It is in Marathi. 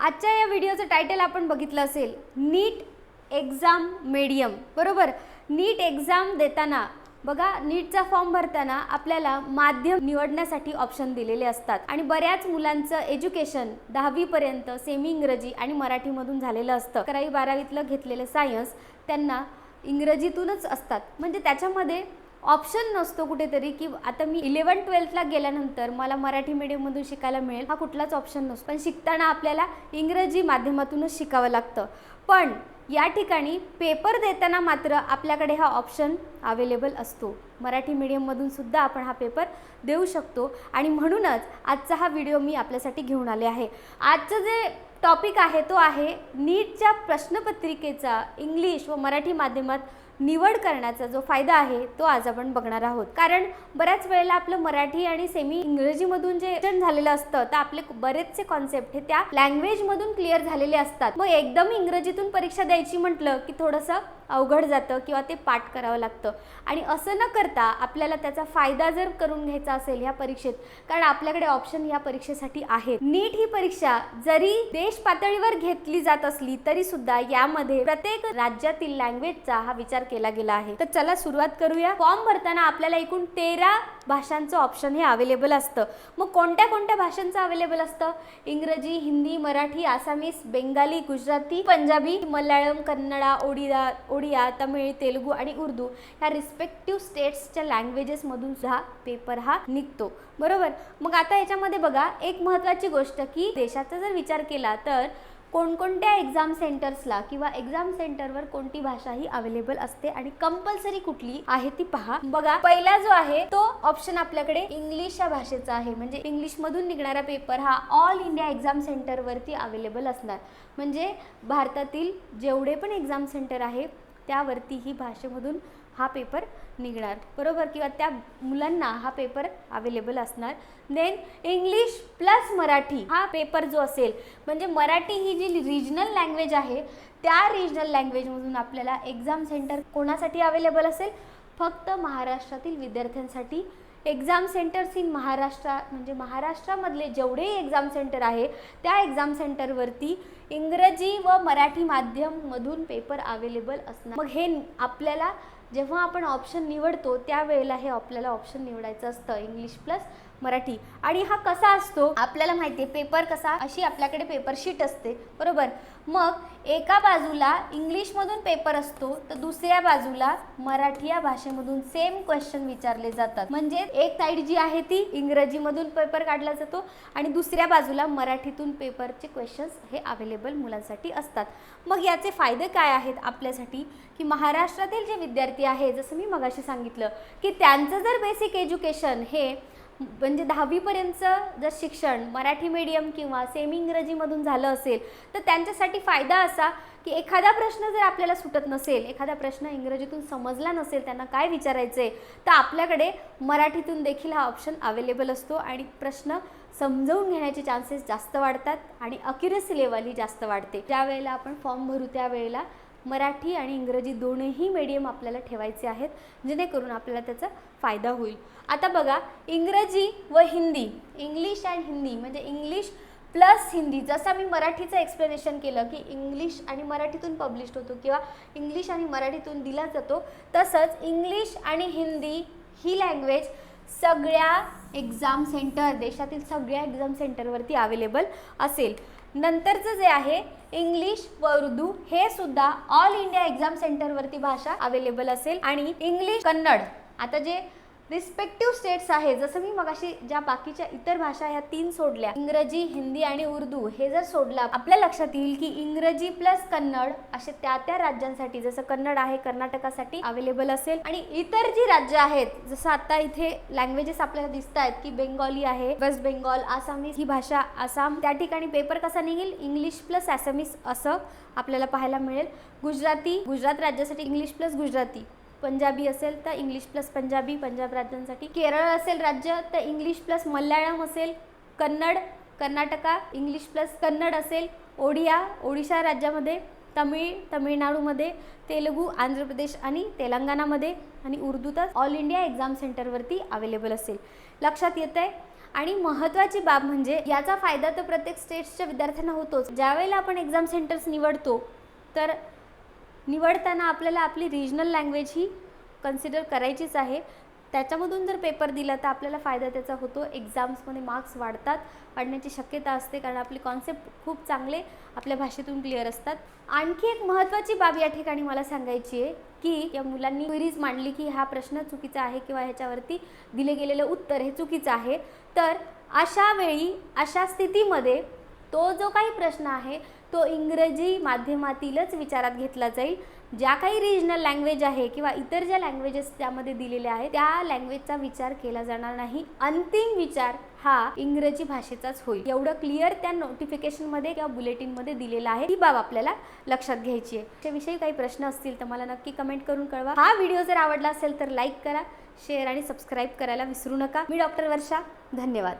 आजच्या या व्हिडिओचं टायटल आपण बघितलं असेल नीट एक्झाम मीडियम बरोबर? नीट एक्झाम देताना बघा नीटचा फॉर्म भरताना आपल्याला माध्यम निवडण्यासाठी ऑप्शन दिलेले असतात. आणि बऱ्याच मुलांचं एज्युकेशन दहावीपर्यंत सेमी इंग्रजी आणि मराठीमधून झालेलं असतं. अकरावी बारावीतलं घेतलेलं सायन्स त्यांना इंग्रजीतूनच असतात. म्हणजे त्याच्यामध्ये ऑप्शन नसतो कुठेतरी की आता मी इलेवन ट्वेल्थला गेल्यानंतर मला मराठी मीडियममधून शिकायला मिळेल. हा कुठलाच ऑप्शन नसतो. पण शिकताना आपल्याला इंग्रजी माध्यमातूनच शिकावं लागतं. पण या ठिकाणी पेपर देताना मात्र आपल्याकडे हा ऑप्शन अवेलेबल असतो. मराठी मीडियममधून सुद्धा आपण हा पेपर देऊ शकतो. आणि म्हणूनच आजचा हा व्हिडिओ मी आपल्यासाठी घेऊन आले आहे. आजचं जे टॉपिक आहे तो आहे नीटच्या प्रश्नपत्रिकेचा इंग्लिश व मराठी माध्यमात निवड करण्याचा जो फायदा आहे तो आज आपण बघणार आहोत. कारण बऱ्याच वेळेला आपलं मराठी आणि सेमी इंग्रजीमधून जे शिक्षण झालेलं असतं तर आपले बरेचसे कॉन्सेप्ट हे त्या लँग्वेजमधून क्लिअर झालेले असतात. मग एकदम इंग्रजीतून परीक्षा द्यायची म्हटलं की थोडंसं अवघड जातं किंवा ते पाठ करावं लागतं. आणि असं न करता आपल्याला त्याचा फायदा जर करून घ्यायचा असेल ह्या परीक्षेत कारण आपल्याकडे ऑप्शन ह्या परीक्षेसाठी आहेत. नीट ही परीक्षा जरी देश पातळीवर घेतली जात असली तरी सुद्धा यामध्ये प्रत्येक राज्यातील लँग्वेजचा हा विचार केला गेला आहे. तर चला सुरुवात करूया. फॉर्म भरताना आपल्याला एकूण तेरा भाषांचं ऑप्शन हे अवेलेबल असतं. मग कोणत्या कोणत्या भाषांचं अवेलेबल असतं? इंग्रजी हिंदी मराठी आसामीस बेंगाली गुजराती पंजाबी मल्याळम कन्नडा ओडिया ओडिया तमिळ तेलुगू आणि उर्दू ह्या रिस्पेक्टिव्ह स्टेट्सच्या लँग्वेजेसमधून सुद्धा पेपर हा निघतो. बरोबर? मग आता याच्यामध्ये बघा एक महत्त्वाची गोष्ट की देशाचा जर विचार केला तर कोणकोणत्या एक्झाम सेंटर्सला किंवा एक्झाम सेंटरवर कोणती भाषा ही अवेलेबल असते आणि कंपल्सरी कुठली आहे ती पहा. बघा पहिला जो आहे तो ऑप्शन आपल्याकडे इंग्लिश या भाषेचा आहे. म्हणजे इंग्लिश मधून निघणारा पेपर हा ऑल इंडिया एक्झाम सेंटरवरती अवेलेबल असणार. म्हणजे भारतातील जेवढे पण एक्झाम सेंटर आहे त्यावरती ही भाषेमधून हा पेपर निघणार. बरोबर? किंवा त्या मुलांना हा पेपर अवेलेबल असणार. देन इंग्लिश प्लस मराठी हा पेपर जो असेल म्हणजे मराठी ही जी रिजनल लँग्वेज आहे त्या रिजनल लँग्वेजमधून आपल्याला एक्झाम सेंटर कोणासाठी अवेलेबल असेल? फक्त महाराष्ट्रातील विद्यार्थ्यांसाठी एक्झाम सेंटर्स इन महाराष्ट्र म्हणजे महाराष्ट्रामधले जेवढे एक्झाम सेंटर आहे त्या एक्झाम सेंटरवरती इंग्रजी व मराठी माध्यममधून पेपर अवेलेबल असणार. मग हे आपल्याला जेव्हा आपण ऑप्शन निवडतो त्यावेळेला हे आपल्याला ऑप्शन निवडायचं असतं. English plus Marathi. आणि हा कसा असतो? आपल्याला माहिती आहे पेपर कसा? अशी आपल्याकडे पेपर शीट असते. बरोबर? मग एका बाजूला इंग्लिशमधून पेपर असतो तर दुसऱ्या बाजूला मराठी या भाषेमधून सेम क्वेश्चन विचारले जातात. म्हणजे एक साईड जी आहे ती इंग्रजीमधून पेपर काढला जातो आणि दुसऱ्या बाजूला मराठीतून पेपरचे क्वेश्चन्स हे अवेलेबल मुलांसाठी असतात. मग याचे फायदे काय आहेत आपल्यासाठी? की महाराष्ट्रातील जे विद्यार्थी आहे जसं मी मगाशी सांगितलं की त्यांचं जर बेसिक एज्युकेशन हे म्हणजे दहावीपर्यंतचं जर शिक्षण मराठी मीडियम किंवा सेमी इंग्रजीमधून झालं असेल तर त्यांच्यासाठी फायदा असा की एखादा प्रश्न जर आपल्याला सुटत नसेल एखादा प्रश्न इंग्रजीतून समजला नसेल त्यांना काय विचारायचं आहे तर आपल्याकडे मराठीतून देखील हा ऑप्शन अवेलेबल असतो आणि प्रश्न समजवून घेण्याचे चान्सेस जास्त वाढतात आणि अक्युरेसी लेवल ही जास्त वाढते. ज्या वेळेला आपण फॉर्म भरू त्यावेळेला मराठी आणि इंग्रजी दोनही मीडियम आपल्याला ठेवायचे आहेत जेणेकरून आपल्याला त्याचा फायदा होईल. आता बघा इंग्रजी व हिंदी इंग्लिश अँड हिंदी म्हणजे इंग्लिश प्लस हिंदी जसं मी मराठीचं एक्सप्लेनेशन केलं की इंग्लिश आणि मराठीतून पब्लिश होतो किंवा इंग्लिश आणि मराठीतून दिला जातो तसंच इंग्लिश आणि हिंदी ही लँग्वेज सगळ्या एक्झाम सेंटर देशातील सगळ्या एक्झाम सेंटरवरती अवेलेबल असेल. नंतरचं जे आहे इंग्लिश व उर्दू हे सुद्धा ऑल इंडिया एक्झाम सेंटरवरती भाषा अवेलेबल असेल. आणि इंग्लिश कन्नड आता जे रिस्पेक्टिव्ह स्टेट्स आहे. जसं मी मगाशी ज्या बाकीच्या इतर भाषा ह्या तीन सोडल्या इंग्रजी हिंदी आणि उर्दू हे जर सोडला आपल्या लक्षात येईल की इंग्रजी प्लस कन्नड असे त्या त्या राज्यांसाठी जसं कन्नड आहे कर्नाटकासाठी अवेलेबल असेल. आणि इतर जी राज्य आहेत जसं आता इथे लँग्वेजेस आपल्याला दिसत आहेत की बेंगॉली आहे वेस्ट बेंगॉल आसामीज ही भाषा आसाम त्या ठिकाणी पेपर कसा निघेल? इंग्लिश प्लस आसामीस असं आपल्याला पाहायला मिळेल. गुजराती गुजरात राज्यासाठी इंग्लिश प्लस गुजराती. पंजाबी असेल तर इंग्लिश प्लस पंजाबी पंजाब राज्यांसाठी. केरळ असेल राज्य तर इंग्लिश प्लस मल्याळम असेल कन्नड कर्नाटका इंग्लिश प्लस कन्नड असेल ओडिया ओडिशा राज्यामध्ये तमिळ तमिळनाडूमध्ये तेलुगू आंध्र प्रदेश आणि तेलंगणामध्ये आणि उर्दू तर ऑल इंडिया एक्झाम सेंटरवरती अवेलेबल असेल. लक्षात येत आहे आणि महत्त्वाची बाब म्हणजे याचा फायदा तर प्रत्येक स्टेट्सच्या विद्यार्थ्यांना होतोच. ज्यावेळेला आपण एक्झाम सेंटर्स निवडतो तर निवडताना आपल्याला आपली रिजनल लँग्वेज ही कन्सिडर करायचीच आहे. त्याच्यामधून जर पेपर दिला तर आपल्याला फायदा त्याचा होतो. एक्झाम्समध्ये मार्क्स वाढतात वाढण्याची शक्यता असते कारण आपले कॉन्सेप्ट खूप चांगले आपल्या भाषेतून क्लिअर असतात. आणखी एक महत्त्वाची बाब या ठिकाणी मला सांगायची आहे की या मुलांनी क्वेरीज मांडली की हा प्रश्न चुकीचा आहे किंवा ह्याच्यावरती दिले गेलेलं उत्तर हे चुकीचं आहे. तर अशा वेळी अशा स्थितीमध्ये तो जो काही प्रश्न आहे तो इंग्रजी माध्यमातीलच विचारात घेतला जाईल. ज्या काही रिजनल लँग्वेज आहे किंवा इतर ज्या लँग्वेजेस त्यामध्ये दिलेल्या आहेत त्या लँग्वेजचा विचार केला जाणार नाही. अंतिम विचार हा इंग्रजी भाषेचाच होईल. एवढं क्लिअर त्या नोटिफिकेशनमध्ये किंवा बुलेटिनमध्ये दिलेला आहे. ही बाब आपल्याला लक्षात घ्यायची आहे. त्याविषयी काही प्रश्न असतील तर मला नक्की कमेंट करून कळवा. हा व्हिडिओ जर आवडला असेल तर लाईक करा शेअर आणि सबस्क्राईब करायला विसरू नका. मी डॉक्टर वर्षा. धन्यवाद.